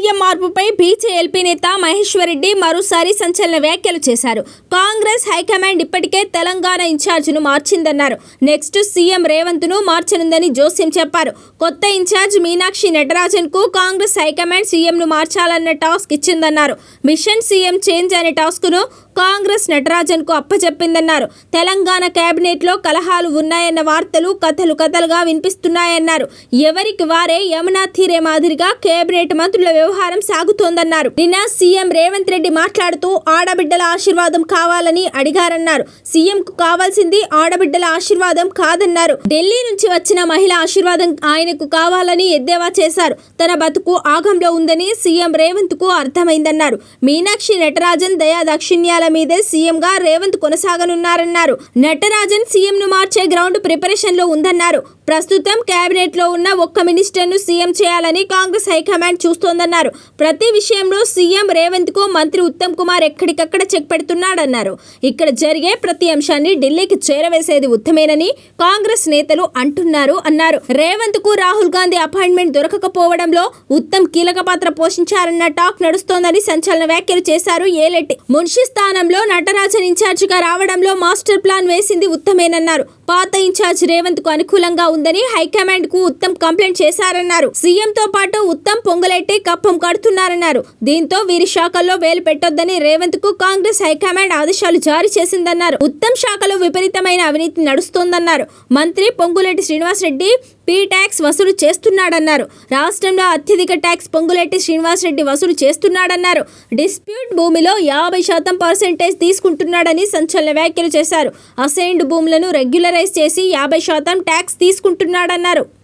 CM మార్పుపై BJLP నేత మహేశ్వరరెడ్డి మరోసారి సంచలన వ్యాఖ్యలు చేశారు. కాంగ్రెస్ హైకమాండ్ ఇప్పటికే తెలంగాణ ఇన్ఛార్జ్ను మార్చిందన్నారు. నెక్స్ట్ సీఎం రేవంత్ను మార్చనుందని జోస్యం చెప్పారు. కొత్త ఇన్ఛార్జ్ మీనాక్షి నటరాజన్కు కాంగ్రెస్ హైకమాండ్ సీఎంను మార్చాలన్న టాస్క్ ఇచ్చిందన్నారు. మిషన్ సీఎం చేంజ్ అనే టాస్క్ను కాంగ్రెస్ నటరాజన్కు అప్పచెప్పిందన్నారు తెలంగాణ కేబినెట్లో కలహాలు ఉన్నాయన్న వార్తలు కథలు కథలుగా వినిపిస్తున్నాయన్నారు. ఎవరికి వారే యమునా తీరే మాదిరిగా కేబినెట్ మంత్రుల వ్యవహారం సాగుతోందన్నారు. నిన్న సీఎం రేవంత్ రెడ్డి మాట్లాడుతూ ఆడబిడ్డల ఆశీర్వాదం కావాలని అడిగారన్నారు. సీఎం కు కావాల్సింది ఆడబిడ్డల ఆశీర్వాదం కాదన్నారు. ఢిల్లీ నుంచి వచ్చిన మహిళ ఆశీర్వాదం ఆయనకు కావాలని ఎద్దేవా చేశారు. తన బతుకు ఆగంలో ఉందని సీఎం రేవంత్కు అర్థమైందన్నారు. మీనాక్షి నటరాజన్ దయా దాక్షిణ్యాల మీదే సీఎం గా రేవంత్ కొనసాగనున్నారన్నారు. నటరాజన్ సీఎం ను మార్చే గ్రౌండ్ ప్రిపరేషన్లో ఉందన్నారు. ప్రస్తుతం కేబినెట్లో ఉన్న ఒక్క మినిస్టర్ను సీఎం చేయాలని కాంగ్రెస్ హైకమాండ్ చూస్తోందన్నారు. ప్రతి విషయంలో సీఎం రేవంత్కు మంత్రి ఉత్తమ్ కుమార్ ఎక్కడికక్కడ చెక్ పెడుతున్నాడన్నారు. ఇక్కడ జరిగే ప్రతి అంశాన్ని ఢిల్లీకి చేరవేసేది ఉత్తమేనని కాంగ్రెస్ నేతలు అంటున్నారు అన్నారు. రేవంత్కు రాహుల్ గాంధీ అపాయింట్మెంట్ దొరకకపోవడంలో ఉత్తమ్ కీలక పాత్ర పోషించారన్న టాక్ నడుస్తోందని సంచలన వ్యాఖ్యలు చేశారు ఏలెట్టి. మున్షి స్థానంలో నటరాజన్ ఇన్ఛార్జిగా రావడంలో మాస్టర్ ప్లాన్ వేసింది ఉత్తమేనన్నారు. పాత ఇన్ఛార్జ్ రేవంత్కు అనుకూలంగా ఉందని హైకమాండ్కు ఉత్తమ్ కంప్లైంట్ చేశారన్నారు. సీఎం తో పాటు ఉత్తమ్ పొంగలెట్టి కప్పం కడుతున్నారన్నారు. దీంతో వీరి శాఖల్లో వేలు పెట్టొద్దని రేవంత్కు కాంగ్రెస్ హైకమాండ్ ఆదేశాలు జారీ చేసిందన్నారు. ఉత్తమ్ శాఖలో విపరీతమైన అవినీతి నడుస్తోందన్నారు. మంత్రి పొంగులేటి శ్రీనివాసరెడ్డి పీ ట్యాక్స్ వసూలు చేస్తున్నాడన్నారు. రాష్ట్రంలో అత్యధిక ట్యాక్స్ పొంగులెట్టి శ్రీనివాసరెడ్డి వసూలు చేస్తున్నాడన్నారు. డిస్ప్యూట్ భూమిలో యాభై శాతం పర్సెంటేజ్ తీసుకుంటున్నాడని సంచలన వ్యాఖ్యలు చేశారు. అసైన్డ్ భూములను రెగ్యులరైజ్ చేసి యాభై శాతం ట్యాక్స్ తీసుకుంటున్నాడన్నారు.